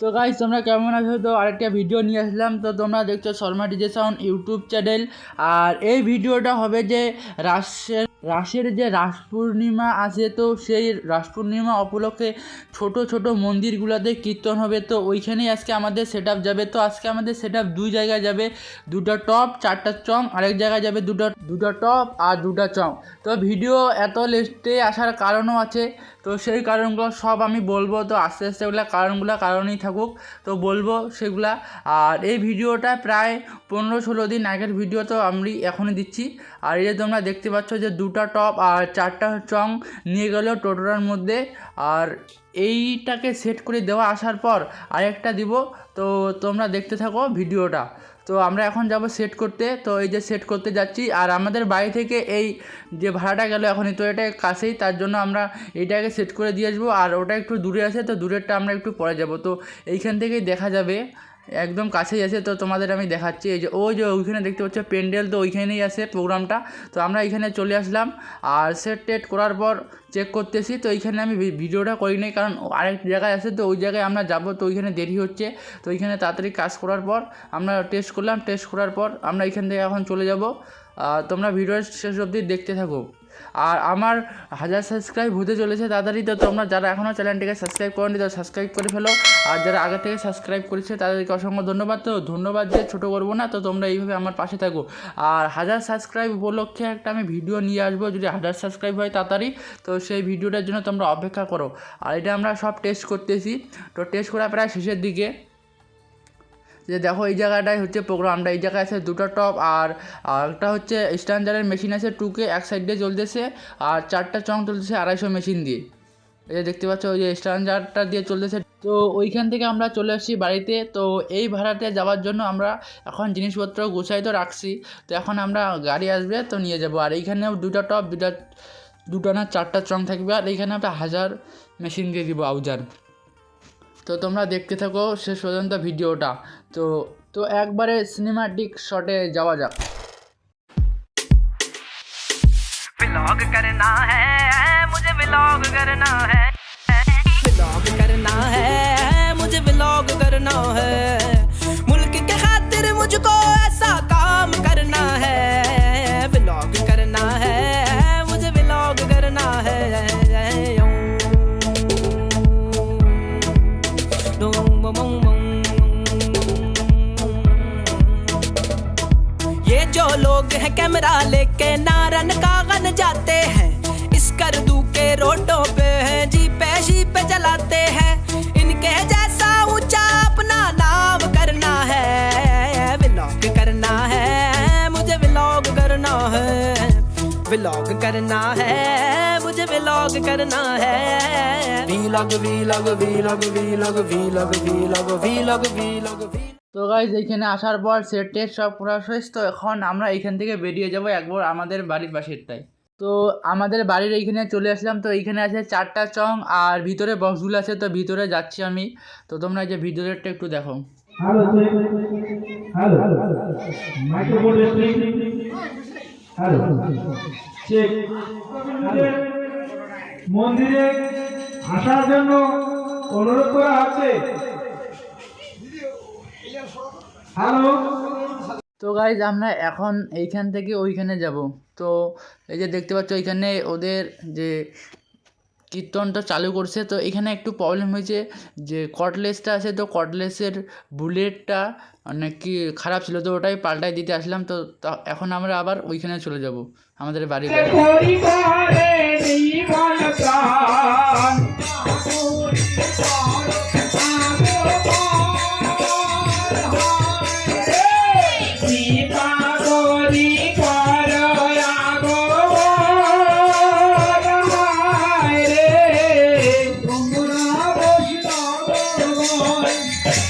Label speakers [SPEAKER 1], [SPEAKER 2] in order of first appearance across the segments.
[SPEAKER 1] তো গাইজ তোমরা কেমন আছো? তো আরেকটা ভিডিও নিয়ে আসলাম। তো তোমরা দেখছ Sharma DJ sound YouTube channel আর এই ভিডিওটা হবে যে রাসের রাসের যে রাস পূর্ণিমা আছে, তো সেই রাস পূর্ণিমা উপলক্ষে ছোট ছোট মন্দিরগুলোতে কীর্তন হবে। তো ওইখানেই আজকে আমাদের সেট যাবে। তো আজকে আমাদের সেট দুই জায়গায় যাবে। দুটো টপ চারটা চং আরেক জায়গায় যাবে দুটো দুটো টপ আর দুটো চং তো ভিডিও এত লেটে আসার কারণও আছে। তো সেই কারণগুলো সব আমি বলব। তো আস্তে আস্তে ওগুলো কারণগুলো কারণেই থাকুক। তো বলব সেগুলা। আর এই ভিডিওটা প্রায় পনেরো ষোলো দিন আগের ভিডিও তো আমি এখনই দিচ্ছি। আর এই যে তোমরা দেখতে পাচ্ছ যে দুটা টপ আর চারটা চং নিয়ে গেল টোটোটার মধ্যে। আর এইটাকে সেট করে দেওয়া আসার পর আরেকটা দিব। তো তোমরা দেখতে থাকো ভিডিওটা। তো আমরা এখন যাব সেট করতে। তো এই যে সেট করতে যাচ্ছি। আর আমাদের বাড়ি থেকে এই যে ভাড়াটা গেল এখনই, তো এটা কাছেই, তার জন্য আমরা এইটাকে সেট করে দিয়ে আসব। আর ওটা একটু দূরে আছে, তো দূরেরটা আমরা একটু পরে যাব। তো এইখান থেকেই দেখা যাবে। একদম কাছেই আছে, তো তোমাদের আমি দেখাচ্ছি। এই যে, ওই যে ওইখানে দেখতে পাচ্ছ, প্যান্ডেল তো ওইখানেই আছে প্রোগ্রামটা। তো আমরা এখানে চলে আসলাম আর সেট টেট করার পর চেক করতেছি। তো এইখানে আমি ভিডিওটা করি নাই, কারণ আরেক জায়গায় আছে, তো ওই জায়গায় আমরা যাব, তো ওইখানে দেরি হচ্ছে। তো ওইখানে তাড়াতাড়ি কাজ করার পর আমরা টেস্ট করলাম। টেস্ট করার পর আমরা এখান থেকে এখন চলে যাব। তোমরা ভিডিওর শেষ অবধি দেখতে থাকো। আর আমার হাজার সাবস্ক্রাইব হতে চলেছে তাড়াতাড়ি, তো তোমরা যারা এখনও চ্যানেলটিকে সাবস্ক্রাইব করেনি, তো সাবস্ক্রাইব করে ফেলো। আর যারা আগে থেকে সাবস্ক্রাইব করেছে, তাদেরকে অসংখ্য ধন্যবাদ। তো ধন্যবাদ দিয়ে ছোটো করব না, তো তোমরা এইভাবে আমার পাশে থাকো। আর হাজার সাবস্ক্রাইব উপলক্ষে একটা আমি ভিডিও নিয়ে আসব, যদি হাজার সাবস্ক্রাইব হয় তাড়াতাড়ি, তো সেই ভিডিওটার জন্য তোমরা অপেক্ষা করো। আর এটা আমরা সব টেস্ট করতেছি। তো টেস্ট করা প্রায় শেষের দিকে। যে দেখো এই জায়গাটায় হচ্ছে প্রোগ্রামটা এই জায়গায় আছে দুটো টপ আর একটা হচ্ছে স্ট্যান্ডার্ডের মেশিন আছে টুকে এক সাইড দিয়ে চলতেছে, আর চারটা চং চলতেছে আড়াইশো মেশিন দিয়ে। এই যে দেখতে পাচ্ছ, ওই যে স্ট্যান্ডার্ডটা দিয়ে চলতেছে। তো ওইখান থেকে আমরা চলে আসছি বাড়িতে, তো এই ভাড়াতে যাওয়ার জন্য আমরা এখন জিনিসপত্র গুছাই তো রাখছি, তো এখন আমরা গাড়ি আসবে তো নিয়ে যাব। আর এইখানেও দুটো টপ দুটা, দুটো না চারটা চং থাকবে, আর এইখানে আমরা হাজার মেশিন দিয়ে দিব আউজার তো তোমরা দেখতে থাকো শেষ পর্যন্ত ভিডিওটা তো তো একবারে সিনেমাটিক শটে যাওয়া যাক
[SPEAKER 2] व्लॉग करना है मुझे व्लॉग करना है व्लॉग करना है जो लोग हैं कैमरा लेके नारन कागन जाते हैं। इस करदू के रोडों पे हैं जी जीपे शीपे चलाते हैं। इनके जैसा ऊँचा अपना नाम करना है व्लॉग करना है, मुझे व्लॉग करना है। व्लॉग करना है, मुझे व्लॉग करना है। Vlog vlog vlog vlog vlog vlog vlog vlog
[SPEAKER 1] তো গাইজ এইখানে আসার পর সেট টেট সব করা শেষ। তো এখন আমরা এইখান থেকে বেরিয়ে যাব একবার আমাদের বাড়ির পাশেরটাই তো আমাদের বাড়ির এইখানে চলে আসলাম। তো এইখানে আছে চারটা চং আর ভিতরে বক্সগুলো আছে। তো ভিতরে যাচ্ছি আমি। তো তোমরা এই যে ভিতরেরটা একটু দেখো।
[SPEAKER 3] মন্দিরে আসার জন্য অনুরোধ করা হচ্ছে হ্যালো
[SPEAKER 1] তো গাইজ আমরা এখন এইখান থেকে ওইখানে যাব। তো এই যে দেখতে পাচ্ছ এইখানে ওদের যে কীর্তনটা চালু করছে তো এখানে একটু প্রবলেম হয়েছে যে কটলেসটা আছে তো কটলেসের বুলেটটা নাকি খারাপ ছিল তো ওটাই পাল্টাই দিতে আসলাম। তো তা- এখন আমরা আবার ওইখানে চলে যাব আমাদের বাড়িতে। Lord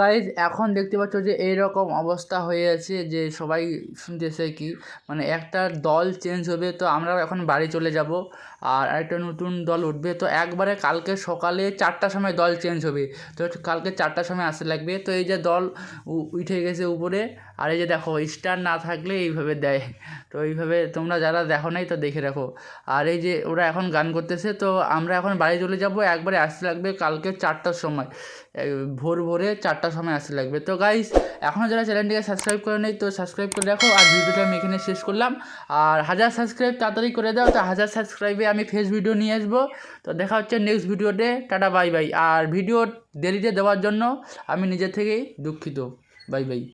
[SPEAKER 1] গাইজ এখন দেখতে পাচ্ছ যে এইরকম অবস্থা হয়ে আছে যে সবাই শুনতেছে কি মানে একটা দল চেঞ্জ হবে, তো আমরাও এখন বাড়ি চলে যাব আর আরেকটা নতুন দল উঠবে। তো একবারে কালকে সকালে চারটার সময় দল চেঞ্জ হবে। তো কালকে চারটার সময় আসতে লাগবে। তো এই যে দল উঠে গেছে উপরে, আর এই যে দেখো স্টার না থাকলে এইভাবে দেয়। তো এইভাবে তোমরা যারা দেখো নাই তো দেখে রাখো। আর এই যে ওরা এখন গান করতেছে, তো আমরা এখন বাড়ি চলে যাব। একবারে আসতে লাগবে কালকে চারটার সময়। ভোর ভোরে চারটার সময় আসতে লাগবে। তো গাইস এখনও যারা চ্যানেলটিকে সাবস্ক্রাইব করে নেই তো সাবস্ক্রাইব করে রাখো। আর ভিডিওটা আমি এখানে শেষ করলাম। আর হাজার সাবস্ক্রাইব তাড়াতাড়ি করে দাও। তো হাজার সাবস্ক্রাইবে আমি ফেস ভিডিও নিয়ে আসব। তো দেখা হচ্ছে নেক্সট ভিডিওতে টাটা বাই বাই আর ভিডিও দেরিতে দেওয়ার জন্য আমি নিজের থেকেই দুঃখিত। Bye bye